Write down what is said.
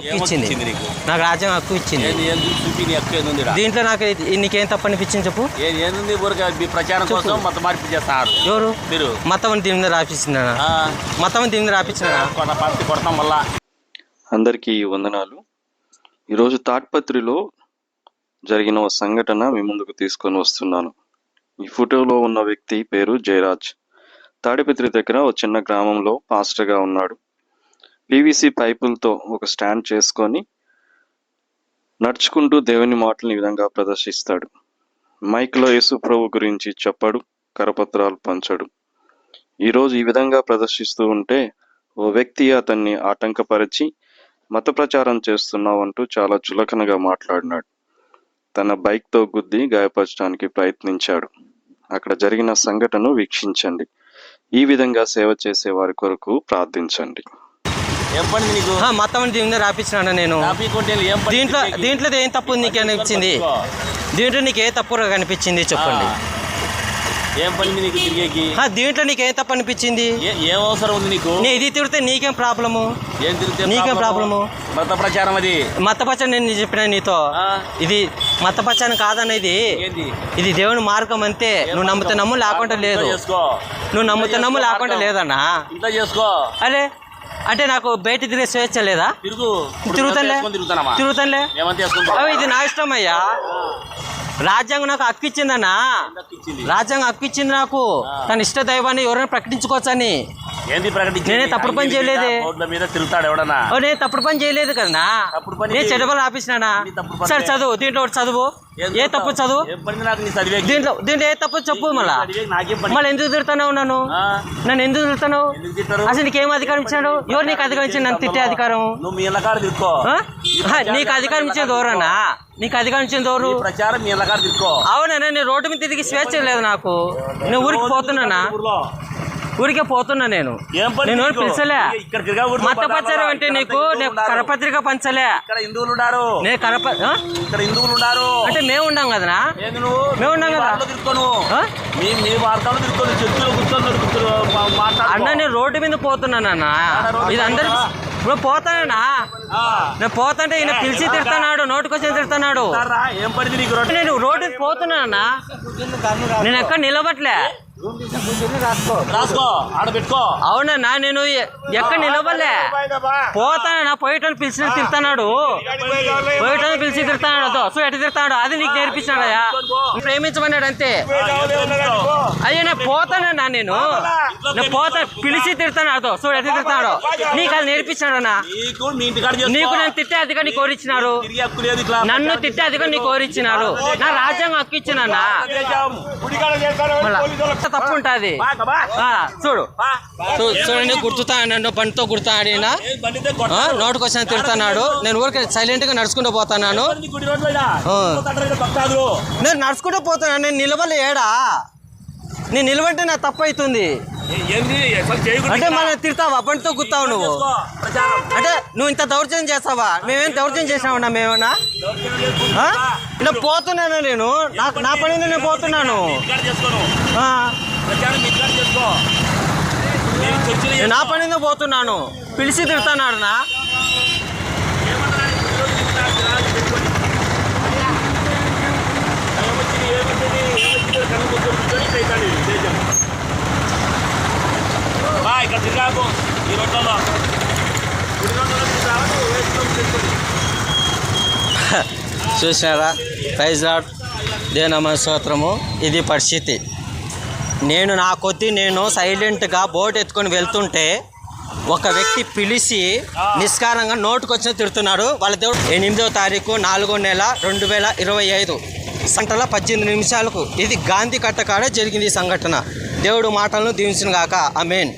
హక్కు ఇచ్చింది. నీకు? రాజ్యం హక్కు ఇచ్చింది? దీంట్లో నాకు నీకేం తప్పు అనిపించింది చెప్పు. ప్రచారం. కోసం మత మార్పు చేస్తారు ఎవరు? మీరు. మతం దీని మీద రాపించిందా ఆ, మతం దీని మీద రాపించినా కొడ పత్తి కొడతాం వల్ల. అందరికీ వందనాలు. ఈరోజు తాట్పత్రిలో జరిగిన ఒక సంఘటన మీ ముందుకు తీసుకొని వస్తున్నాను. ఈ ఫోటోలో ఉన్న వ్యక్తి పేరు జయరాజ్. తాడిపత్రి దగ్గర ఒక చిన్న గ్రామంలో పాస్టర్గా ఉన్నాడు. పీవీసీ పైపులతో ఒక స్టాండ్ చేసుకొని నడుచుకుంటూ దేవుని మాటలను ఈ విధంగా ప్రదర్శిస్తాడు. మైక్లో యేసుప్రభు గురించి చెప్పడు కరపత్రాలు పంచడు. ఈరోజు ఈ విధంగా ప్రదర్శిస్తూ ఉంటే ఓ వ్యక్తి అతన్ని ఆటంకపరిచి మత ప్రచారం చేస్తున్నావంటూ చాలా చులకనగా మాట్లాడినాడు. తన బైక్తో గుద్ది గాయపరచడానికి ప్రయత్నించాడు. అక్కడ జరిగిన సంఘటన వీక్షించండి. ఈ విధంగా సేవ చేసే వారి కొరకు ప్రార్థించండి. ఏం పని నీకు? ఆ, మతం దీని నేను? దీంట్లో? దీంట్లో ఏం తప్పు నీకు అనిపించింది? దీంట్లో నీకు ఏ తప్పు కనిపించింది చెప్పండి. ఏం పని నీకు తిరిగేకి? ఆ, దీంట్లో నీకు ఏం తప్పు అనిపించింది? ఏ- అవసరం ఉంది నీకు? నీ ఇది తిడితే నీకేం ప్రాబ్లము? ఏం తిరిగితే నీకేం ప్రాబ్లము? మత ప్రచారం అది. మతపచ్చని నేను చెప్పిన నీతో? ఇది మతపచ్చని కాదనేది ఇది దేవుని మార్గం అంతే. నువ్వు నమ్మితే నమ్ము లేకుండా లేదు. నువ్వు నమ్మితే నమ్ము చేసుకో లేకుండా. లేదన్నా? ఇంట్లో చేసుకో. అరే అంటే నాకు బయట తిరిగే స్వేచ్ఛ లేదా? తిరుగుతానులే. తిరుగుతానులే. ఇది నా ఇష్టం అయ్యా. రాజ్యాంగం నాకు హక్కు ఇచ్చిందన్నా. ఇచ్చింది? రాజ్యాంగం హక్కు ఇచ్చింది నాకు. తన ఇష్ట దైవాన్ని ఎవరైనా ప్రకటించుకోవచ్చని. ఏంది నేనే తప్పుడు పని చేయలేదే. రోడ్ల మీద తిరుగుతాడు ఎవడన్నా? ఓ, నేను తప్పుడు పని చేయలేదు కదా తప్పుడు పని నేను నీ తప్పుడు పని సరే చేయి. చదువు. దీంట్లో ఒకటి చదువు. ఏం ఏ తప్పు? చదువు? ఏం పని నాకు నీ చదివే దీంట్లో దీంట్లో ఏ తప్పు చెప్పు మళ్ళా. నాకేం పని? మళ్ళీ ఎందుకు తిడుతున్నావు నన్ను? ఆ, నన్ను ఎందుకు తిడుతున్నావు ఎందుకు తిట్టారు అసలు నీకేం అధికారం ఇచ్చాడు ఎవరు నీకు అధికారం ఇచ్చింది? నన్ను తిట్టే అధికారం నువ్వు మీ ఇళ్ళకాడ తిరుక్కో. ఆ? ఆ, నీకు అధికారం ఇచ్చేది ఎవరన్నా? నీకు అధికారం ఇచ్చేది ఎవరు? ఈ ప్రచారం మీ ఇళ్ళకాడ తిరుక్కో. అవునా నేను రోడ్డు మీద తిరిగి స్వేచ్ఛ లేదు నాకు. నేను ఊరికి పోతున్నానా? ఊర్లో. ఊరికే పోతున్నా నేను. నేను? పిలిచలే. మత అంటే నీకు? నేను. కరపత్రిక పంచలే. హిందువులు ఉన్నారు నేను కరప ఆ? ఇక్కడ హిందువులు ఉన్నారు అంటే మేము ఏంది నువ్వు? మేము ఉన్నాం కదా. అన్న నేను రోడ్డు మీద పోతున్నానన్నా రోడ్డు ఇది అందరికి? ఇప్పుడు పోతానన్నా నేను పోతుంటే ఈయన పిలిచి తిడుతున్నాడు నోటికొచ్చి తిడుతున్నాడు నేను రోడ్డు మీద పోతున్నానన్నా నేను ఎక్కడ నిలబట్లే అవునన్నా నేను ఎక్కడ నిలబడలే పోతానన్నా పోయేటని పిలిచి తిడుతున్నాడు పోయేటని పిలిచి తిడుతున్నాడు అదో సో ఎటు తిడుతున్నాడు అది నీకు నేర్పించాడయ్యా ప్రేమించమన్నాడు అంతే అయ్యో నేను పోతానన్నా నేను? నేను పోతా పిలిచి తిడతాను అదో సో ఎటు తిడతాడు నీకు అది నేర్పించాడన్నా నీకు మీ ఇంటికాడ చేసుకో. నీకు నేను తిట్టే అధికారం నీకు కోరిచ్చినారు. నన్ను తిట్టే అధికారం నీకు కోరిచ్చినారు. నా రాజ్యాంగం హక్కు ఇచ్చినన్నా తప్పు ఉంటుంది. చూడు. చూడండి గుర్తుతా నన్ను బండితో గుర్తా ఆడినా? కొట్ట- నోటికొచ్చిన తిడుతున్నాడు నేను ఊరికి సైలెంట్గా నడుచుకుంటూ పోతున్నాను. భక్తాదులు. నేను నడుచుకుంటూ పోతున్నాను నేను నిలబడి ఏడా నేను నిలబడితే నా తప్పు అవుతుంది అంటే. మనం తిడతావా? బండితో గుర్తావు నువ్వు. అంటే నువ్వు ఇంత దౌర్జన్యం చేస్తావా? మేమేం దౌర్జన్యం చేసామన్నా మేమేనా దౌర్జన్యం చేసుకుంటా. ఆ? ఇలా పోతున్నాను నేను? నాకు నా పని నేను పోతున్నాను. నా. పని పోతున్నాను. పిలిచి తిడుతున్నాడు నా ఇక్కడ తిరగాకు, ఈ రోడ్లలో. గుడి రోడ్లలో. చూసినారా ప్రైజ్ లాడ్. దేనమ్మ స్తోత్రము ఇది పరిస్థితి. నేను నా కొద్ది నేను సైలెంట్గా బోట్ ఎత్తుకొని వెళ్తుంటే ఒక వ్యక్తి పిలిచి నిష్కారంగా నోటుకొచ్చిన తిడుతున్నాడు. వాళ్ళ దేవుడు ఎనిమిదో తారీఖు నాలుగో నెల రెండు వేల ఇరవై ఐదు గంటల పద్దెనిమిది నిమిషాలకు ఇది గాంధీ కట్టకాడ జరిగింది ఈ సంఘటన. దేవుడు మాటలను దీవించిన గాక అమేన్